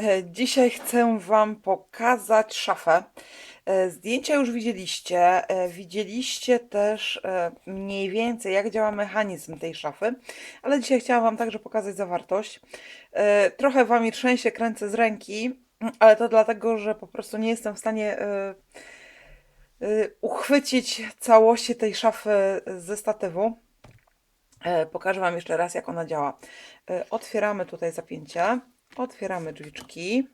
E, Dzisiaj chcę Wam pokazać szafę. E, Zdjęcia już widzieliście. E, Widzieliście też mniej więcej, jak działa mechanizm tej szafy, ale dzisiaj chciałam Wam także pokazać zawartość. Trochę Wami trzęsie, kręcę z ręki, ale to dlatego, że po prostu nie jestem w stanie uchwycić całości tej szafy ze statywu. Pokażę Wam jeszcze raz, jak ona działa. Otwieramy tutaj zapięcie, otwieramy drzwiczki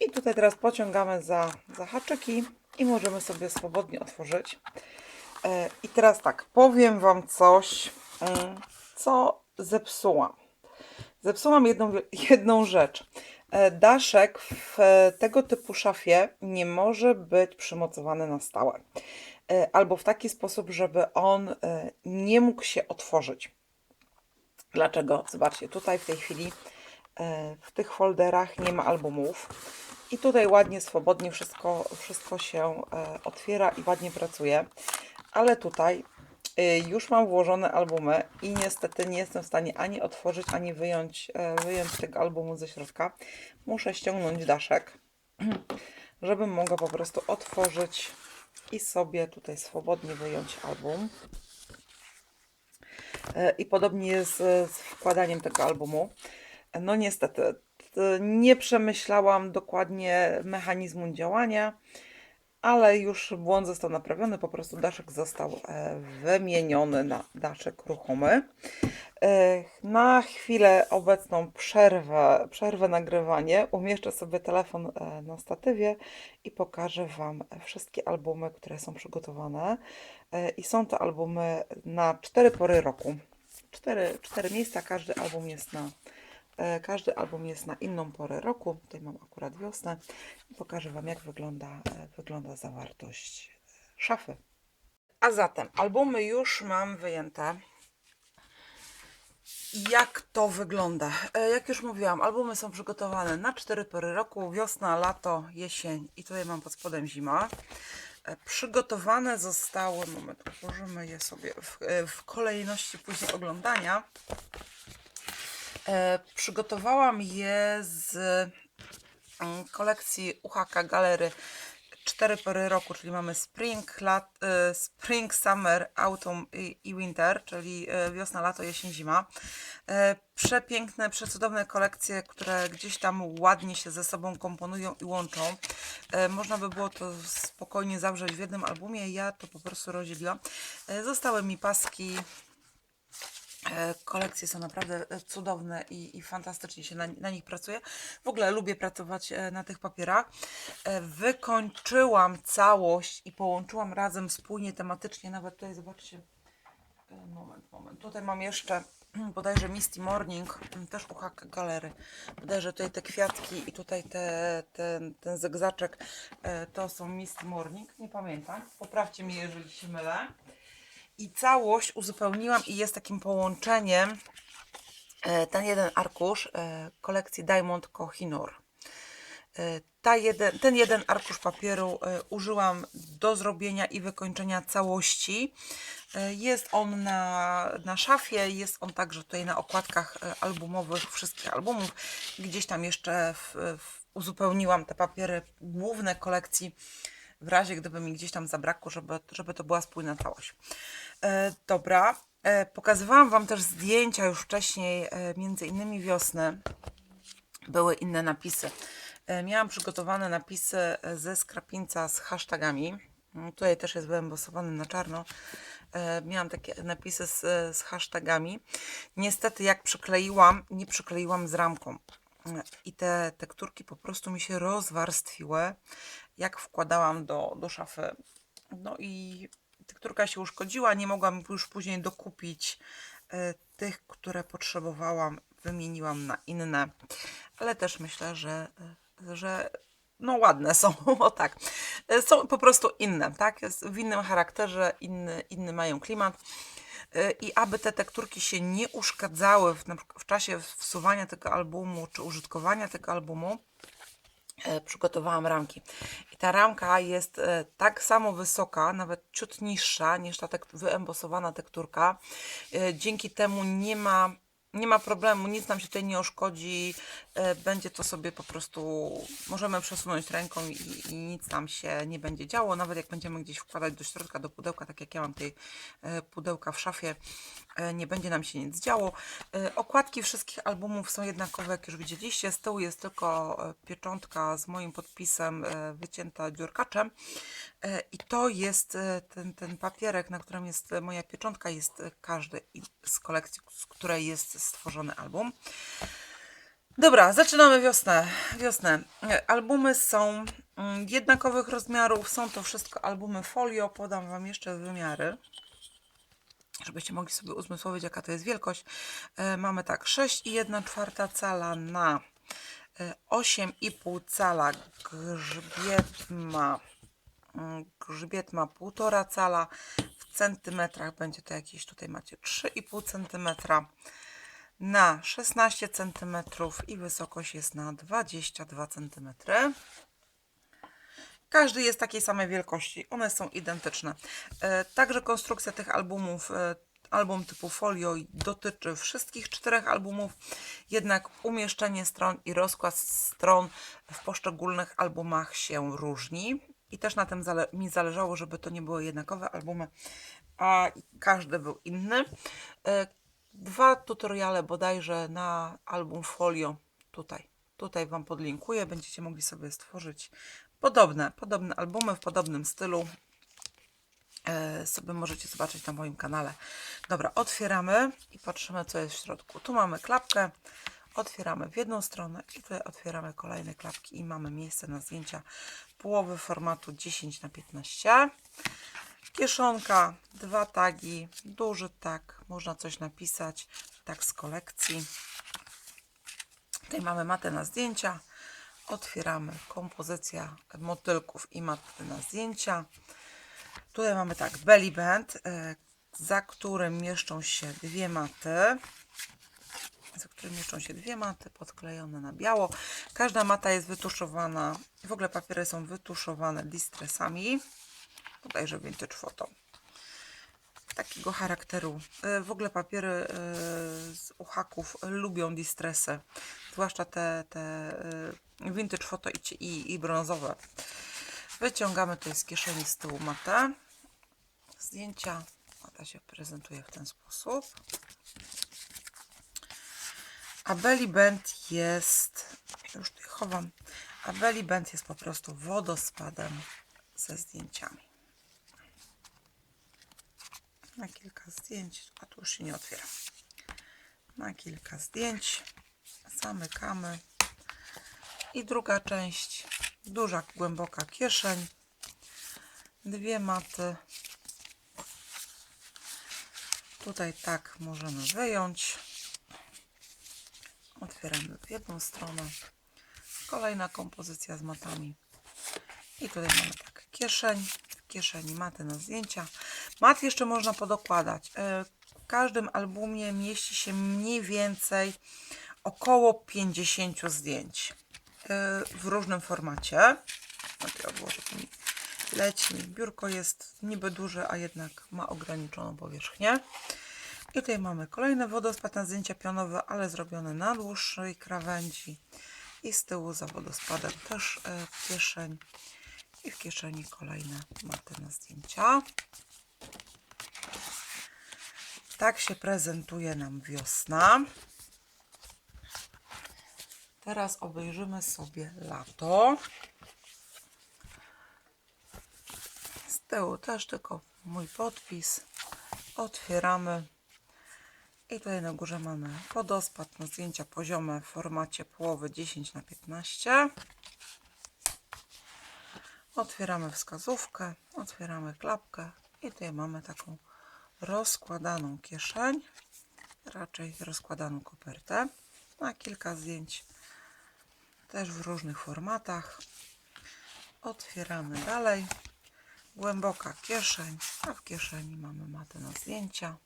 i tutaj teraz pociągamy za, za haczyki i możemy sobie swobodnie otworzyć. E, I teraz tak, powiem Wam coś, mm, co zepsułam. Zepsułam jedną, jedną rzecz. E, Daszek w tego typu szafie nie może być przymocowany na stałe. E, Albo w taki sposób, żeby on nie mógł się otworzyć. Dlaczego? Zobaczcie, tutaj w tej chwili e, w tych folderach nie ma albumów. I tutaj ładnie, swobodnie wszystko, wszystko się e, otwiera i ładnie pracuje. Ale tutaj e, już mam włożone albumy i niestety nie jestem w stanie ani otworzyć, ani wyjąć, wyjąć tego albumu ze środka. Muszę ściągnąć daszek, żebym mogła po prostu otworzyć i sobie tutaj swobodnie wyjąć album. E, I podobnie jest z wkładaniem tego albumu. No niestety, nie przemyślałam dokładnie mechanizmu działania, ale już błąd został naprawiony, po prostu daszek został e, wymieniony na daszek ruchomy. Na chwilę obecną przerwę, przerwę nagrywanie, umieszczę sobie telefon e, na statywie i pokażę Wam wszystkie albumy, które są przygotowane. E, I są to albumy na cztery pory roku. Cztery, cztery miejsca, każdy album jest na e, każdy album jest na inną porę roku. Tutaj mam akurat wiosnę. I pokażę Wam, jak wygląda, wygląda zawartość szafy. A zatem, albumy już mam wyjęte. Jak to wygląda? E, Jak już mówiłam, albumy są przygotowane na cztery pory roku: wiosna, lato, jesień i tutaj mam pod spodem zima. E, Przygotowane zostały, moment, ułożymy je sobie w, e, w kolejności później oglądania. Przygotowałam je z mm, kolekcji UHK Galery cztery pory roku, czyli mamy spring, lat, e, spring summer, autumn i, winter, czyli e, wiosna, lato, jesień, zima. E, Przepiękne, przecudowne kolekcje, które gdzieś tam ładnie się ze sobą komponują i łączą. Można by było to spokojnie zawrzeć w jednym albumie, ja to po prostu rozdzieliłam. Zostały mi paski, Kolekcje są naprawdę e, cudowne i, i fantastycznie się na, na nich pracuje. W ogóle lubię pracować e, na tych papierach. E, Wykończyłam całość i połączyłam razem spójnie tematycznie. Nawet tutaj zobaczcie. E, Moment, moment. Tutaj mam jeszcze bodajże Misty Morning, m, też UHK Galery. Bodajże tutaj te kwiatki i tutaj te, ten, ten zegzaczek e, to są Misty Morning. Nie pamiętam. Poprawcie mnie, jeżeli się mylę i całość uzupełniłam i jest takim połączeniem e, ten jeden arkusz e, kolekcji Diamond Kohinoor. E, jeden, ten jeden arkusz papieru użyłam do zrobienia i wykończenia całości. Jest on na, na szafie, jest on także tutaj na okładkach albumowych wszystkich albumów. Gdzieś tam jeszcze w, w, uzupełniłam te papiery główne kolekcji w razie gdyby mi gdzieś tam zabrakło, żeby, żeby to była spójna całość. E, dobra, e, pokazywałam Wam też zdjęcia już wcześniej, e, między innymi wiosny. Były inne napisy. E, miałam przygotowane napisy e, ze skrapinca z hashtagami. Mm, Tutaj też jest wyembosowany na czarno. E, miałam takie napisy z, z hashtagami. Niestety, jak przykleiłam, nie przykleiłam z ramką. E, I te tekturki po prostu mi się rozwarstwiły, jak wkładałam do, do szafy. No i tekturka się uszkodziła, nie mogłam już później dokupić e, tych, które potrzebowałam, wymieniłam na inne, ale też myślę, że, e, że no ładne są, o tak, E, są po prostu inne, tak, w innym charakterze, inny, inny mają klimat. I aby te tekturki się nie uszkadzały w, w czasie wsuwania tego albumu czy użytkowania tego albumu, przygotowałam ramki. I ta ramka jest e, tak samo wysoka, nawet ciut niższa niż ta tek- wyembosowana tekturka. E, Dzięki temu nie ma nie ma problemu, nic nam się tutaj nie oszkodzi. e, Będzie to sobie po prostu, możemy przesunąć ręką i, i nic nam się nie będzie działo. Nawet jak będziemy gdzieś wkładać do środka, do pudełka, tak jak ja mam e, pudełka w szafie, e, nie będzie nam się nic działo. E, Okładki wszystkich albumów są jednakowe, jak już widzieliście. Z tyłu jest tylko e, pieczątka z moim podpisem e, wycięta dziurkaczem. E, I to jest e, ten, ten papierek, na którym jest e, moja pieczątka, jest e, każdy z kolekcji, z której jest stworzony album. Dobra, zaczynamy wiosnę. wiosnę. E, Albumy są mm, jednakowych rozmiarów. Są to wszystko albumy folio. Podam Wam jeszcze wymiary, żebyście mogli sobie uzmysłowić, jaka to jest wielkość. E, Mamy tak, 6,1 czwarta cala na e, 8,5 cala. Grzbiet ma Mm, grzbiet ma 1,5 cala, w centymetrach będzie to jakieś, tutaj macie 3,5 centymetra na 16 centymetrów i wysokość jest na 22 centymetry. Każdy jest takiej samej wielkości, one są identyczne. E, Także konstrukcja tych albumów, e, album typu folio dotyczy wszystkich czterech albumów, jednak umieszczenie stron i rozkład stron w poszczególnych albumach się różni. I też na tym zale mi zależało, żeby to nie były jednakowe albumy, a każdy był inny. E, Dwa tutoriale bodajże na album folio tutaj. Tutaj Wam podlinkuję, będziecie mogli sobie stworzyć podobne, podobne albumy w podobnym stylu. E, sobie możecie zobaczyć na moim kanale. Dobra, otwieramy i patrzymy, co jest w środku. Tu mamy klapkę, otwieramy w jedną stronę i tutaj otwieramy kolejne klapki i mamy miejsce na zdjęcia połowy formatu 10 na 15 Kieszonka, dwa tagi, duży tag, można coś napisać, tak z kolekcji. Tutaj mamy matę na zdjęcia. Otwieramy kompozycja motylków i maty na zdjęcia. Tutaj mamy tak, belly band, e, za którym mieszczą się dwie maty. Za którym mieszczą się dwie maty podklejone na biało. Każda mata jest wytuszowana, w ogóle papiery są wytuszowane distresami. Bodajże vintage photo takiego charakteru. E, W ogóle papiery e, z uhaków lubią distresy, zwłaszcza te, te e, vintage foto i, i, i brązowe. Wyciągamy tutaj z kieszeni z tyłu matę. Zdjęcia. Mata się prezentuje w ten sposób. A belly band jest, już tutaj chowam, a belly band jest po prostu wodospadem ze zdjęciami na kilka zdjęć, a tu już się nie otwiera. Na kilka zdjęć zamykamy. I druga część, duża, głęboka kieszeń, dwie maty. Tutaj tak możemy wyjąć. Otwieramy w jedną stronę. Kolejna kompozycja z matami. I tutaj mamy tak kieszeń, kieszeni maty na zdjęcia. Mat jeszcze można podokładać. E, W każdym albumie mieści się mniej więcej około 50 zdjęć e, w różnym formacie. No leci mi. Biurko jest niby duże, a jednak ma ograniczoną powierzchnię. I tutaj mamy kolejny wodospad na zdjęcia pionowe, ale zrobione na dłuższej krawędzi. I z tyłu za wodospadem też e, kieszeń. I w kieszeni kolejne maty na zdjęcia. Tak się prezentuje nam wiosna. Teraz obejrzymy sobie lato. Z tyłu też tylko mój podpis. Otwieramy. I tutaj na górze mamy wodospad na zdjęcia poziome w formacie połowy 10 na 15 Otwieramy wskazówkę, otwieramy klapkę i tutaj mamy taką rozkładaną kieszeń, raczej rozkładaną kopertę na kilka zdjęć, też w różnych formatach. Otwieramy dalej, głęboka kieszeń, a w kieszeni mamy matę na zdjęcia.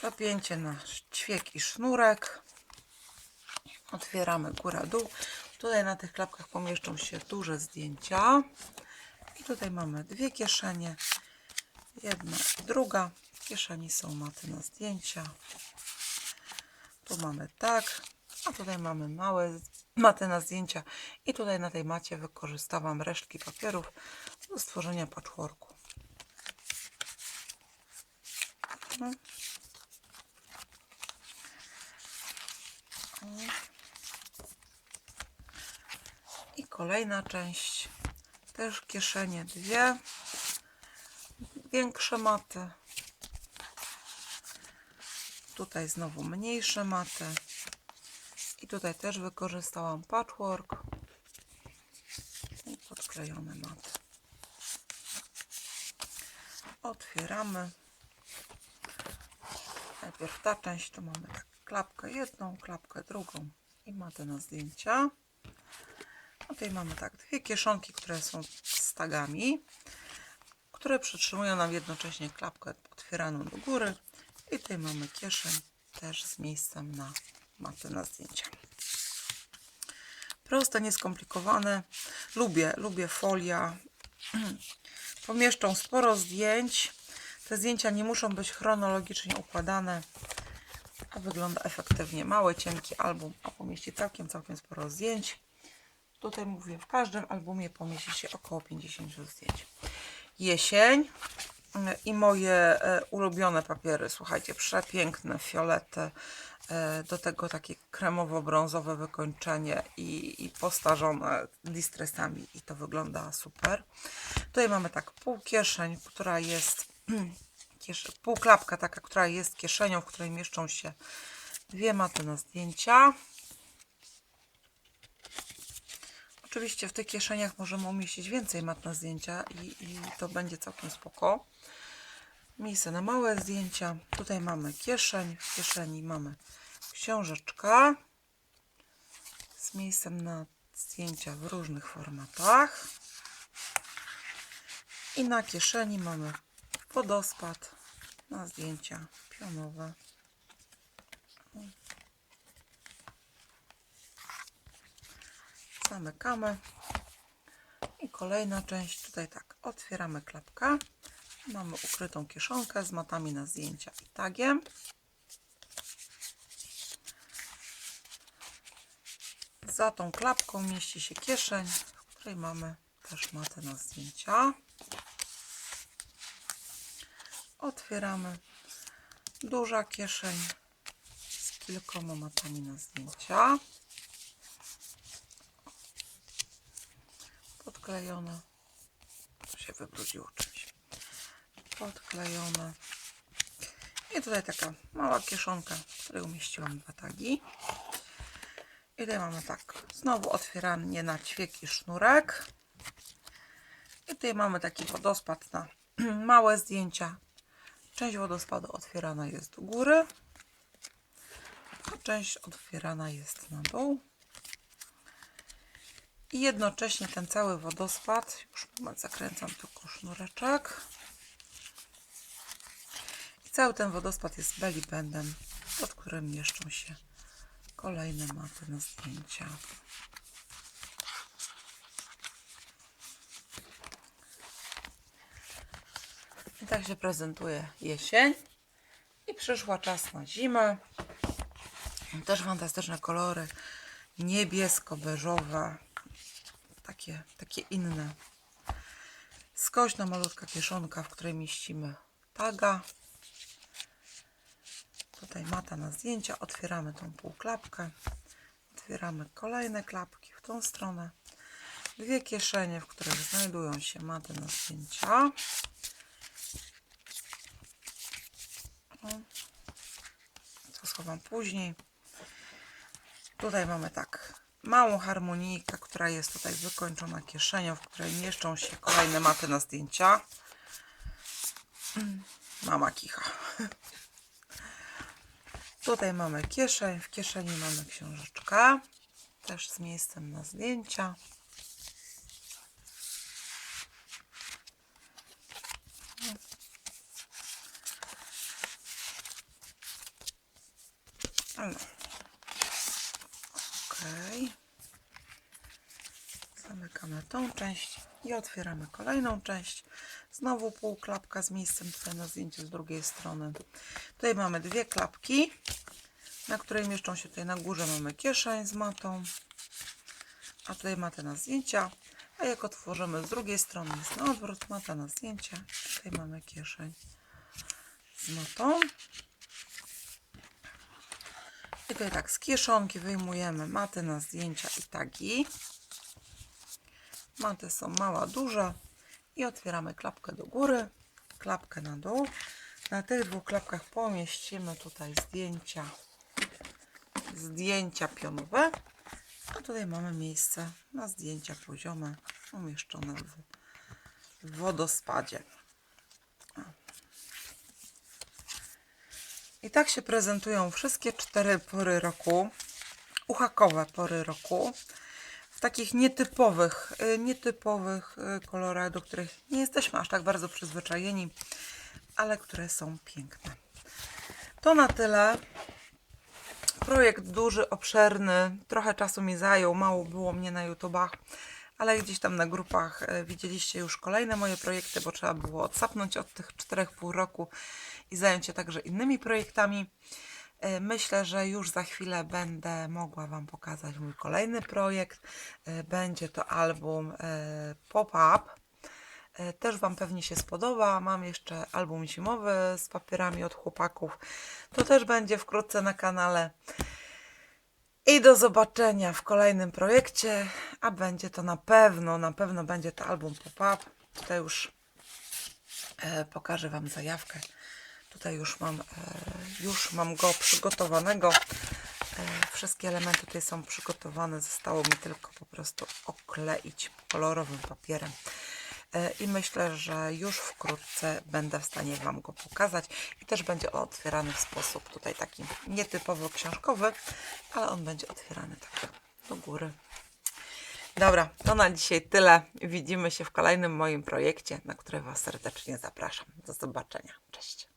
Zapięcie na ćwiek i sznurek. Otwieramy góra dół. Tutaj na tych klapkach pomieszczą się duże zdjęcia. I tutaj mamy dwie kieszenie Jedna druga. Kieszeni są maty na zdjęcia. Tu mamy tak, a tutaj mamy małe maty na zdjęcia i tutaj na tej macie wykorzystałam resztki papierów do stworzenia patchworku. I kolejna część, też kieszenie dwie, większe maty. Tutaj znowu mniejsze maty. I tutaj też wykorzystałam patchwork i podklejone maty. Otwieramy. Najpierw ta część, to mamy tak klapkę jedną, klapkę drugą i matę na zdjęcia. Tutaj mamy tak dwie kieszonki, które są z tagami, które przytrzymują nam jednocześnie klapkę otwieraną do góry. I tutaj mamy kieszeń też z miejscem na matę na zdjęcia. Proste, nieskomplikowane. Lubię, lubię folia. Pomieszczą sporo zdjęć. Te zdjęcia nie muszą być chronologicznie układane, a wygląda efektywnie. Mały, cienki album, a pomieści całkiem, całkiem sporo zdjęć. Tutaj mówię, w każdym albumie pomieści się około 50 zdjęć. Jesień i moje e, ulubione papiery. Słuchajcie, przepiękne fiolety. e, Do tego takie kremowo-brązowe wykończenie i, i postarzone distressami i to wygląda super. Tutaj mamy tak pół kieszeń, która jest kiesz, półklapka taka, która jest kieszenią, w której mieszczą się dwie maty na zdjęcia. Oczywiście w tych kieszeniach możemy umieścić więcej mat na zdjęcia i, i to będzie całkiem spoko. Miejsce na małe zdjęcia. Tutaj mamy kieszeń. W kieszeni mamy książeczkę z miejscem na zdjęcia w różnych formatach. I na kieszeni mamy wodospad na zdjęcia pionowe. Zamykamy. I kolejna część. Tutaj tak, otwieramy klapkę. Mamy ukrytą kieszonkę z matami na zdjęcia i tagiem. Za tą klapką mieści się kieszeń, w której mamy też matę na zdjęcia. Otwieramy. Duża kieszeń z kilkoma matami na zdjęcia. Podklejone. Tu się wybrudziło czymś. Podklejone. I tutaj taka mała kieszonka, w której umieściłam dwa tagi. I tutaj mamy tak, znowu otwieranie na ćwieki sznurek. I tutaj mamy taki wodospad na małe zdjęcia. Część wodospadu otwierana jest do góry, a część otwierana jest na dół. I jednocześnie ten cały wodospad, już moment, zakręcam tylko sznureczek. I cały ten wodospad jest belly bandem, pod którym mieszczą się kolejne maty na zdjęcia. I tak się prezentuje jesień. I przyszła czas na zimę. Też fantastyczne kolory. Niebiesko-beżowe. Takie, takie inne. Skośna malutka kieszonka, w której mieścimy taga. Tutaj mata na zdjęcia. Otwieramy tą półklapkę. Otwieramy kolejne klapki w tą stronę. Dwie kieszenie, w których znajdują się maty na zdjęcia. To schowam później. Tutaj mamy tak małą harmonijkę, która jest tutaj wykończona kieszenią, w której mieszczą się kolejne maty na zdjęcia. Mama kicha. Tutaj mamy kieszeń, w kieszeni mamy książeczkę, też z miejscem na zdjęcia. No. Zamykamy tą część i otwieramy kolejną część. Znowu półklapka z miejscem tutaj na zdjęciu z drugiej strony. Tutaj mamy dwie klapki, na której mieszczą się tutaj na górze mamy kieszeń z matą, a tutaj matę na zdjęcia. A jak otworzymy z drugiej strony jest na odwrót, mata na zdjęcia. Tutaj mamy kieszeń z matą. Tutaj tak z kieszonki wyjmujemy matę na zdjęcia i tagi. Maty są mała, duża i otwieramy klapkę do góry, klapkę na dół. Na tych dwóch klapkach pomieścimy tutaj zdjęcia, zdjęcia pionowe. A tutaj mamy miejsce na zdjęcia poziome umieszczone w wodospadzie. I tak się prezentują wszystkie cztery pory roku, uchakowe pory roku w takich nietypowych, y, nietypowych y, kolorach, do których nie jesteśmy aż tak bardzo przyzwyczajeni, ale które są piękne. To na tyle. Projekt duży, obszerny, trochę czasu mi zajął, mało było mnie na YouTubach, ale gdzieś tam na grupach e, widzieliście już kolejne moje projekty, bo trzeba było odsapnąć od tych 4,5 roku i zająć się także innymi projektami. E, Myślę, że już za chwilę będę mogła Wam pokazać mój kolejny projekt. E, Będzie to album Pop-Up. Też Wam pewnie się spodoba. Mam jeszcze album zimowy z papierami od chłopaków. To też będzie wkrótce na kanale. I do zobaczenia w kolejnym projekcie, a będzie to na pewno, na pewno będzie to album pop-up. Tutaj już e, pokażę Wam zajawkę. Tutaj już mam, e, już mam go przygotowanego. E, wszystkie elementy tutaj są przygotowane. Zostało mi tylko po prostu okleić kolorowym papierem. E, I myślę, że już wkrótce będę w stanie Wam go pokazać. I też będzie on otwierany w sposób tutaj taki nietypowo książkowy, ale on będzie otwierany tak do góry. Dobra, to na dzisiaj tyle. Widzimy się w kolejnym moim projekcie, na który Was serdecznie zapraszam. Do zobaczenia. Cześć.